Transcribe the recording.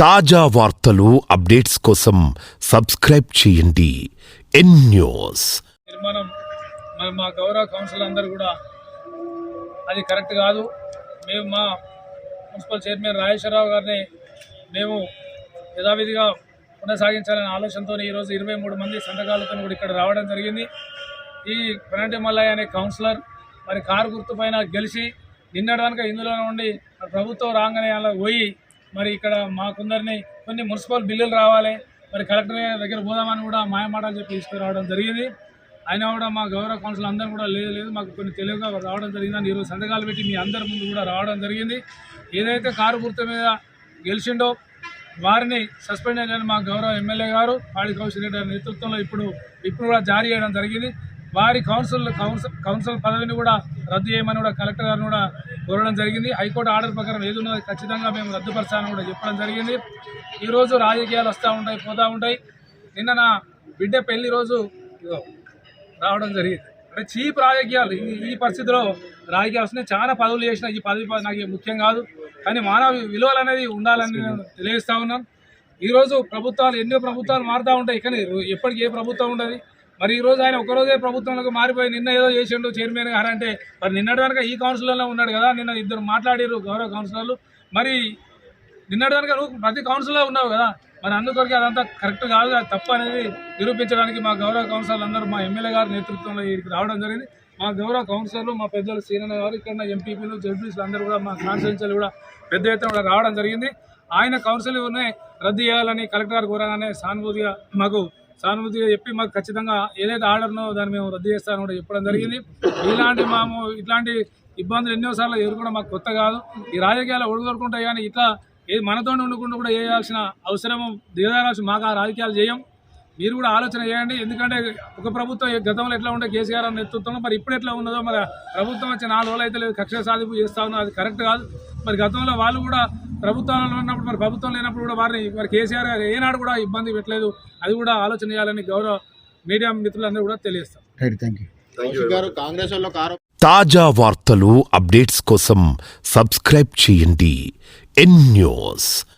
తాజా వార్తలు అప్డేట్స్ కోసం సబ్స్క్రైబ్ చేయండి. N news. మరి మా గౌరవ కౌన్సిల్ అందరూ కూడా అది కరెక్ట్ కాదు. మేము మా మున్సిపల్ చైర్మన్ రాజేశ్వరరావు గారిని మేము యథావిధిగా కొనసాగించాలనే ఆలోచనతో ఈరోజు ఇరవై మూడు మంది సంతకాలతో కూడా ఇక్కడ రావడం జరిగింది. ఈ పెనంటి మల్లయ్య అనే కౌన్సిలర్ మరి కారు గుర్తు పైన గెలిచి నిన్నడానికి ఇందులో ఉండి ప్రభుత్వం రాగానే అలా పోయి మరి ఇక్కడ మాకుందరినీ కొన్ని మున్సిపల్ బిల్లులు రావాలి. మరి కలెక్టర్ దగ్గర పోదామని కూడా మాయమాటలు చెప్పి తీసుకురావడం జరిగింది. అయినా కూడా మా గౌరవ కౌన్సిల్ అందరూ కూడా లేదు లేదు. మాకు కొన్ని తెలివిగా రావడం జరిగిందని ఈరోజు సంతకాలు పెట్టి మీ అందరి ముందు కూడా రావడం జరిగింది. ఏదైతే కారు గుర్తు మీద గెలిచిండో వారిని సస్పెండ్ అయిన మా గౌరవ ఎమ్మెల్యే గారు పాడి కౌశల్ రెడ్డి నేతృత్వంలో ఇప్పుడు ఇప్పుడు కూడా జారీ చేయడం జరిగింది. వారి కౌన్సిల్ కౌన్సిల్ కౌన్సిల్ పదవిని కూడా రద్దు చేయమని కూడా కలెక్టర్ గారిని కూడా కోరడం జరిగింది. హైకోర్టు ఆర్డర్ ప్రకారం ఏది ఉన్నదో ఖచ్చితంగా మేము రద్దుపరచాలని కూడా చెప్పడం జరిగింది. ఈరోజు రాజకీయాలు వస్తూ ఉంటాయి పోతూ ఉంటాయి. నిన్న నా బిడ్డ పెళ్ళి రోజు రావడం జరిగింది. అంటే చీప్ రాజకీయాలు ఈ- ఈ పరిస్థితిలో రాజకీయాలు వస్తున్నాయి. చాలా పదవులు చేసిన ఈ పదవి నాకు ముఖ్యం కాదు. కానీ మానవ విలువలు అనేది ఉండాలని నేను తెలియజేస్తా ఉన్నాను ఈరోజు ప్రభుత్వాలు ఎన్నో ప్రభుత్వాలు మారుతూ ఉంటాయి. కానీ ఎప్పటికి ఏ ప్రభుత్వం ఉండదు. మరి ఈ రోజు ఆయన ఒకరోజే ప్రభుత్వంలోకి మారిపోయి నిన్న ఏదో చేసిండు చైర్మన్ గారు అంటే మరి నిన్నటి వెనక ఈ కౌన్సిలర్లో ఉన్నాడు కదా నిన్న ఇద్దరు మాట్లాడారు గౌరవ కౌన్సిలర్లు. మరి నిన్నటి వెనక నువ్వు ప్రతి కౌన్సిల్లో ఉన్నావు కదా మరి అందుకొరకు అదంతా కరెక్ట్ కాదు తప్పు అనేది నిరూపించడానికి మా గౌరవ కౌన్సిలర్లు అందరూ మా ఎమ్మెల్యే గారి నేతృత్వంలో ఇక్కడికి రావడం జరిగింది. మా గౌరవ కౌన్సిలర్లు మా పెద్దలు సీనన్న గారు ఇక్కడ ఎంపీపీలు జడ్పీసీలు అందరూ కూడా మా కాన్స్టిట్యూన్సీలు కూడా పెద్ద ఎత్తున కూడా రావడం జరిగింది. ఆయన కౌన్సిలర్నే రద్దు చేయాలని కలెక్టర్ గారు కోరగానే సానుభూతిగా మాకు సానుభూతిగా చెప్పి మాకు ఖచ్చితంగా ఏదైతే ఆర్డర్నో దాన్ని మేము రద్దు చేస్తామని కూడా చెప్పడం జరిగింది. ఇలాంటి మాము ఇట్లాంటి ఇబ్బందులు ఎన్నోసార్లు ఎదుర్కొనడం మాకు కొత్త కాదు. ఈ రాజకీయాలు ఒడుగొడుకుంటాయి కానీ ఇట్లా ఏది మనతో ఉండకుండా కూడా చేయాల్సిన అవసరం దిగదారాల్సి మాకు ఆ రాజకీయాలు చేయం. మీరు కూడా ఆలోచన చేయండి. ఎందుకంటే ఒక ప్రభుత్వం గతంలో ఎట్లా ఉంటే కేసీఆర్ నేతృత్వంలో మరి ఇప్పుడు ఎట్లా ఉన్నదో మరి ప్రభుత్వం వచ్చి నాలుగు రోజులు అయితే లేదు. కక్ష సాధింపు చేస్తా ఉన్నా అది కరెక్ట్ కాదు. మరి గతంలో వాళ్ళు కూడా ప్రభుత్వంలో ఉన్నప్పుడు మరి ప్రభుత్వం లేనప్పుడు కూడా వారిని మరి కేసీఆర్ గారు ఏనాడు కూడా ఇబ్బంది పెట్టలేదు. అది కూడా ఆలోచన చేయాలని గౌరవ మీడియా మిత్రులందరూ కూడా తెలియజేస్తాం రైట్ థ్యాంక్ యూ కౌశిక్ గారు కాంగ్రెస్ వాళ్ళు కారు తాజా వార్తలు అప్డేట్స్ కోసం సబ్స్క్రైబ్ చేయండి. N news.